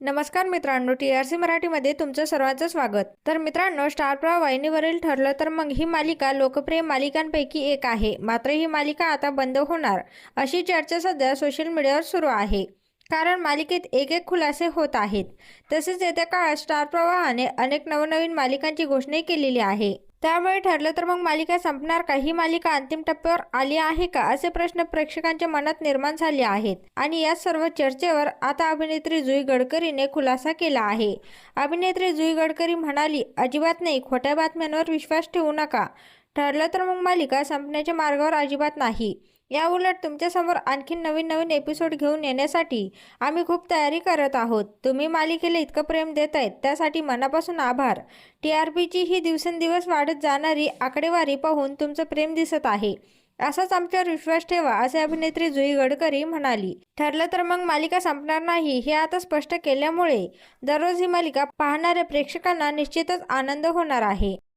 नमस्कार मित्रांनो T R C मराठीमध्ये तुमचं सर्वांचं स्वागत. तर मित्रांनो स्टार प्रवाह वाहिनीवरील ठरलं तर मग ही मालिका लोकप्रिय मालिकांपैकी एक आहे. मात्र ही मालिका आता बंद होणार अशी चर्चा सध्या सोशल मीडियावर सुरू आहे. कारण मालिकेत एक एक खुलासे होत आहेत. तसेच येत्या काळात स्टार प्रवाहाने अनेक नवनवीन मालिकांची घोषणा केलेली आहे. त्यामुळे ठरलं तर मग मालिका संपणार का? ही मालिका अंतिम टप्प्यावर आली आहे का? असे प्रश्न प्रेक्षकांच्या मनात निर्माण झाले आहेत. आणि या सर्व चर्चेवर आता अभिनेत्री जुई गडकरीने खुलासा केला आहे. अभिनेत्री जुई गडकरी म्हणाली अजिबात नाही खोट्या बातम्यांवर विश्वास ठेवू नका. ठरलं तर मग मालिका संपण्याच्या मार्गावर अजिबात नाही. या उलट तुमच्यासमोर आणखी नवीन नवीन एपिसोड घेऊन येण्यासाठी आम्ही खूप तयारी करत आहोत. तुम्ही मालिकेला इतकं प्रेम देत आहेत त्यासाठी मनापासून आभार. टी आर पीची ही दिवसेंदिवस वाढत जाणारी आकडेवारी पाहून तुमचं प्रेम दिसत आहे. असाच आमच्यावर विश्वास ठेवा असे अभिनेत्री जुई गडकरी म्हणाली. ठरलं तर मग मालिका संपणार नाही हे आता स्पष्ट केल्यामुळे दररोज ही मालिका पाहणाऱ्या प्रेक्षकांना निश्चितच आनंद होणार आहे.